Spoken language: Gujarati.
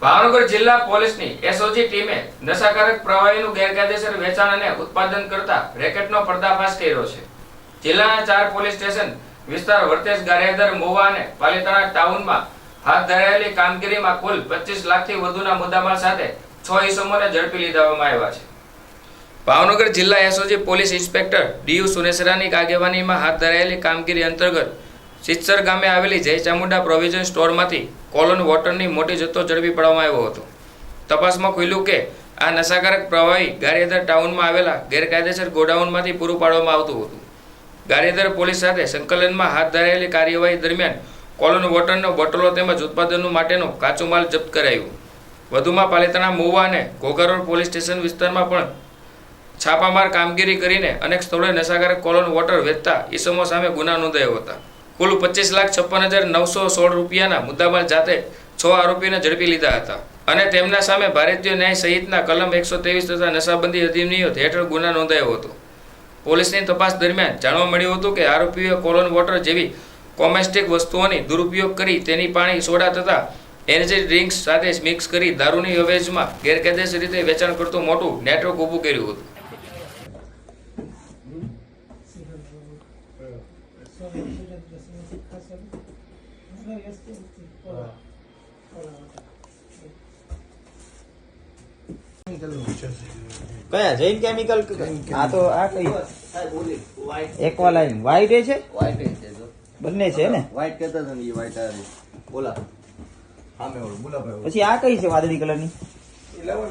ભાવનગર જિલ્લા પોલીસની એસઓજી ટીમે નશાકારક પ્રવાહીનું ગેરકાયદેસર વેચાણ અને ઉત્પાદન કરતા રેકેટનો પર્દાફાશ કર્યો છે. જિલ્લાના ચાર પોલીસ સ્ટેશન વિસ્તાર વર્તેશ ગારેદર મોવા અને પાલિતાણા ટાઉનમાં હાથ ધરાયેલી કામગીરીમાં કુલ પચીસ લાખથી વધુના મુદ્દામાલ સાથે છ ઇસમોને ઝડપી લીધામાં આવ્યા છે. ભાવનગર જિલ્લા SOG police inspector D U સુનેસરાની આગેવાનીમાં હાથ ધરાયેલી કામગીરી અંતર્ગત સિત્સર ગામે આવેલી જય ચામુંડા પ્રોવિઝન સ્ટોરમાંથી કોલોન વોટરની મોટી જથ્થો ઝડપી પાડવામાં આવ્યો હતો. તપાસમાં ખુલ્યું કે આ નશાકારક પ્રવાહી ગારિયાદર ટાઉનમાં આવેલા ગેરકાયદેસર ગોડાઉનમાંથી પૂરું પાડવામાં આવતું હતું. ગારિયાદર પોલીસ સાથે સંકલનમાં હાથ ધરાયેલી કાર્યવાહી દરમિયાન કોલોન વોટરનો બોટલો તેમજ ઉત્પાદનો માટેનો કાચો માલ જપ્ત કરાયો. વધુમાં પાલિતાણા મોવા અને ઘોઘારોડ પોલીસ સ્ટેશન વિસ્તારમાં પણ છાપામાર કામગીરી કરીને અનેક સ્થળોએ નશાકારક કોલોન વોટર વેચતા ઈસમો સામે ગુના નોંધાયો હતા. કુલ પચીસ લાખ છપ્પન હજાર નવસો સોળ રૂપિયાના મુદ્દામાલ જાતે છ આરોપીને ઝડપી લીધા હતા. અને તેમના સામે ભારતીય ન્યાય સહિતના કલમ એકસો ત્રેવીસ તથા નશાબંધી અધિનિયમ હેઠળ ગુના નોંધાયો હતો. પોલીસની તપાસ દરમિયાન જાણવા મળ્યું હતું કે આરોપીઓએ કોલોન વોટર જેવી કોમેસ્ટિક વસ્તુઓની દુરુપયોગ કરી તેની પાણી સોડા તથા એનર્જી ડ્રિંક્સ સાથે મિક્સ કરી દારૂની અવેજમાં ગેરકાયદેસર રીતે વેચાણ કરતું મોટું નેટવર્ક ઊભું કર્યું હતું. કયા? જૈન કેમિકલ આ તો આ કઈ? એક્વાલાઇન વ્હાઈટ એ છે વ્હાઈટ એ છે? જો બંને છે ને? વ્હાઈટ કહેતા હતા ને એ વ્હાઈટ આ રહી. બોલા. સામે ઓલું બોલા ભાઈ. પછી આ કઈ છે વાદળી કલરની? ઇલેવન